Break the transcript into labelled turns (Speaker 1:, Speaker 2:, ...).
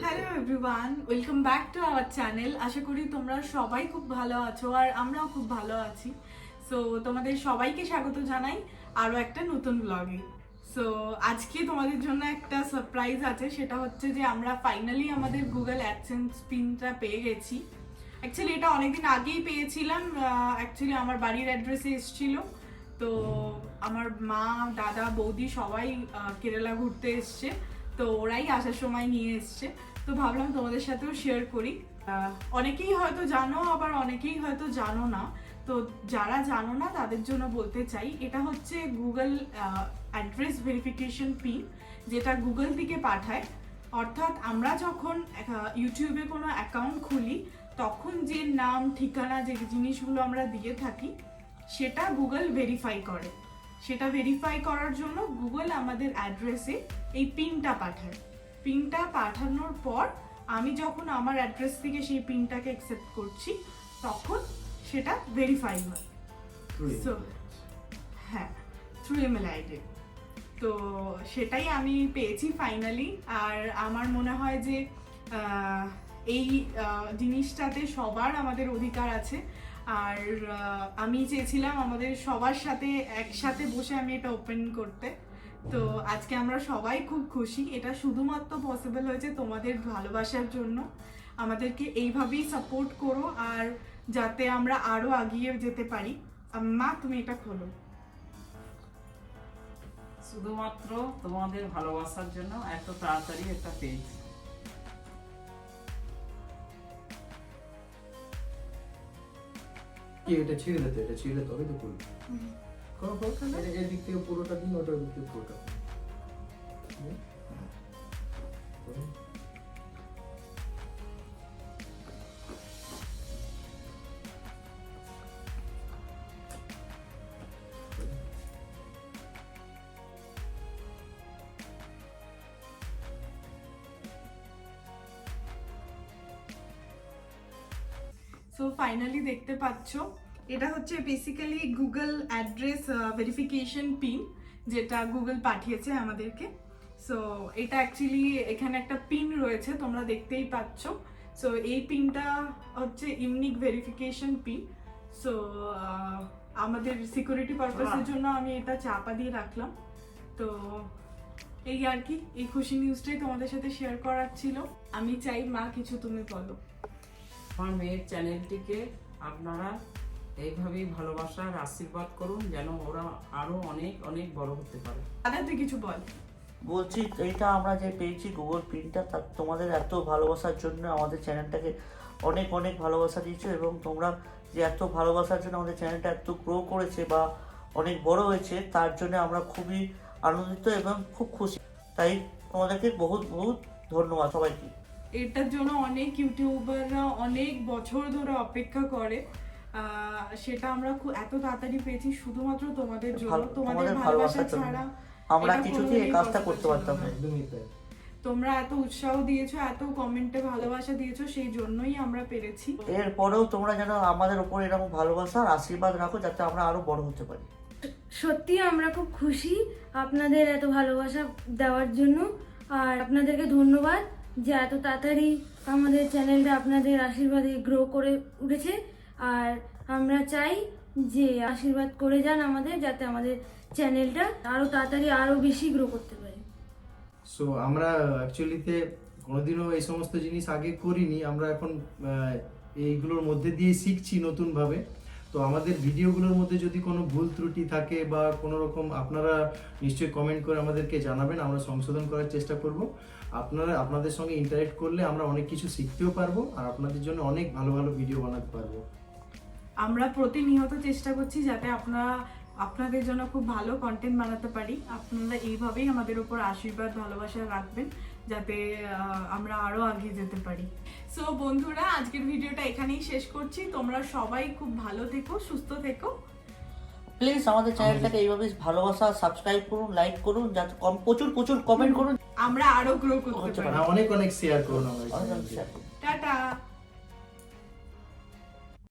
Speaker 1: Hello everyone welcome back to our channel আশা করি তোমরা সবাই খুব ভালো আছো আর আমরাও খুব ভালো আছি। সো তোমাদের সবাইকে স্বাগত জানাই আরও একটা নতুন ব্লগে সো আজকে তোমাদের জন্য একটা সারপ্রাইজ আছে। সেটা হচ্ছে যে আমরা ফাইনালি আমাদের গুগল অ্যাডসেন্স পিনটা পেয়ে গেছি। অ্যাকচুয়ালি এটা অনেকদিন আগেই পেয়েছিলাম। অ্যাকচুয়ালি আমার বাড়ির অ্যাড্রেসে এসেছিল। তো আমার মা, দাদা, বৌদি সবাই কেরালা ঘুরতে এসছে। তো ওরাই আসার সময় নিয়ে এসছে। তো ভাবলাম তোমাদের সাথেও শেয়ার করি। অনেকেই হয়তো জানো, আবার অনেকেই হয়তো জানো না। তো যারা জানো না, তাদের জন্য বলতে চাই, এটা হচ্ছে গুগল অ্যাড্রেস ভেরিফিকেশন পিন যেটা গুগল থেকে পাঠায়। অর্থাৎ আমরা যখন ইউটিউবে কোনো অ্যাকাউন্ট খুলি, তখন যে নাম, ঠিকানা, যে জিনিসগুলো আমরা দিয়ে থাকি, সেটা গুগল ভেরিফাই করে। সেটা ভেরিফাই করার জন্য গুগল আমাদের অ্যাড্রেসে এই পিনটা পাঠায়। পিনটা পাঠানোর পর আমি যখন আমার অ্যাড্রেস থেকে সেই পিনটাকে অ্যাকসেপ্ট করছি তখন সেটা ভেরিফাই হয়। So, হ্যাঁ থ্রু ইমেল আইডি তো সেটাই আমি পেয়েছি ফাইনালি আর আমার মনে হয় যে এই জিনিসটাতে সবার আমাদের অধিকার আছে। আর আমি চেয়েছিলাম আমাদের সবার সাথে একসাথে বসে আমি এটা ওপেন করতে। তো আজকে আমরা সবাই খুব খুশি। এটা শুধুমাত্র পসিবল হয়েছে তোমাদের ভালোবাসার জন্য। আমাদেরকে এইভাবেই সাপোর্ট করো আর যাতে আমরা আরও এগিয়ে যেতে পারি। মা, তুমি এটা খোলো।
Speaker 2: শুধুমাত্র তোমাদের ভালোবাসার জন্য এত তাড়াতাড়ি একটা পেজ
Speaker 3: কি এটা ছিঁড়ে দিতে এটা ছিঁড়ে তবে তো করবি। করো করো এটা এদিক থেকে পুরোটা দিন ওটার দিক থেকে পুরোটা।
Speaker 1: সো ফাইনালি দেখতে পাচ্ছ। এটা হচ্ছে basically Google address verification pin যেটা গুগল পাঠিয়েছে আমাদেরকে। সো এটা অ্যাকচুয়ালি এখানে একটা পিন রয়েছে তোমরা দেখতেই পাচ্ছ। সো এই পিনটা হচ্ছে ইউনিক ভেরিফিকেশন পিন সো আমাদের সিকিউরিটি পারপাসের জন্য আমি এটা চাপা দিয়ে রাখলাম। তো এই আর কি এই খুশি নিউজটাই তোমাদের সাথে শেয়ার করার ছিল। আমি চাই মা কিছু তুমি বলো।
Speaker 2: আমার মেয়ের চ্যানেলটিকে আপনারা এইভাবেই ভালোবাসার আশীর্বাদ করুন যেন ওরা আরও অনেক অনেক বড় হতে পারে।
Speaker 1: দাদা তুই কিছু বল।
Speaker 4: বলছি এইটা আমরা যে পেয়েছি গুগল পিনটা তার তোমাদের এত ভালোবাসার জন্য আমাদের চ্যানেলটাকে অনেক অনেক ভালোবাসা দিয়েছ এবং তোমরা যে এত ভালোবাসার জন্য আমাদের চ্যানেলটা এত গ্রো করেছে বা অনেক বড় হয়েছে তার জন্য আমরা খুবই আনন্দিত এবং খুব খুশি। তাই তোমাদেরকে বহুত বহুত ধন্যবাদ সবাইকে।
Speaker 1: এটার জন্য অনেক ইউটিউবাররা অনেক বছর ধরে অপেক্ষা করে। আহ, সেটা আমরা খুব এত তাড়াতাড়ি পেয়েছি শুধুমাত্র তোমাদের জন্য। তোমাদের ভালোবাসা ছাড়া
Speaker 4: আমরা কিছুতেই এই কাজটা করতে পারতাম
Speaker 1: না।
Speaker 4: না
Speaker 3: একদমই তাই।
Speaker 1: তোমরা এত উৎসাহ দিয়েছ এত কমেন্টে ভালোবাসা দিয়েছ সেই জন্যই আমরা পেরেছি।
Speaker 4: এরপরেও তোমরা যেন আমাদের উপর এরকম ভালোবাসা আর আশীর্বাদ রাখো যাতে আমরা আরও বড় হতে পারি।
Speaker 5: সত্যি আমরা খুব খুশি আপনাদের এত ভালোবাসা দেওয়ার জন্য। আর আপনাদেরকে ধন্যবাদ। যে এত তাড়াতাড়ি আমাদের চ্যানেলটা আপনাদের আশীর্বাদে গ্রো করে উঠেছে। আর আমরা চাই যে আশীর্বাদ করে যান আমাদের, যাতে আমাদের চ্যানেলটা আরও তাড়াতাড়ি আরও বেশি গ্রো করতে পারে।
Speaker 3: সো আমরা অ্যাকচুয়ালিতে কোনোদিনও এই সমস্ত জিনিস আগে করিনি। আমরা এখন এইগুলোর মধ্যে দিয়ে শিখছি নতুনভাবে। তো আমাদের ভিডিওগুলোর মধ্যে যদি কোনো ভুল ত্রুটি থাকে বা কোনো রকম আপনারা নিশ্চয়ই কমেন্ট করে আমাদেরকে জানাবেন, আমরা সংশোধন করার চেষ্টা করব। আপনারা, আপনাদের সঙ্গে ইন্টারেক্ট করলে আমরা অনেক কিছু শিখতেও পারব আর আপনাদের জন্য অনেক ভালো ভালো ভিডিও বানাতে পারব।
Speaker 1: আমরা প্রতিনিয়ত চেষ্টা করছি যাতে আপনারা আপনাদের জন্য খুব ভালো কন্টেন্ট বানাতে পারি। আপনারা এইভাবেই আমাদের উপর আশীর্বাদ, ভালোবাসা রাখবেন। যাতে আমরা আরও আগে যেতে পারি। সো বন্ধুরা আজকের ভিডিওটা এখানেই শেষ করছি। তোমরা সবাই খুব ভালো থেকো সুস্থ থেকো।
Speaker 4: প্লিজ আমাদের চ্যানেলটাকে এইভাবে ভালোবাসা সাবস্ক্রাইব করুন লাইক করুন যাতে কম প্রচুর প্রচুর কমেন্ট করুন।
Speaker 1: আমরা আরও গ্রো করতে পারি।
Speaker 3: অনেক অনেক শেয়ার করুন আমাদের
Speaker 4: অনেক share করুন।
Speaker 1: টাটা।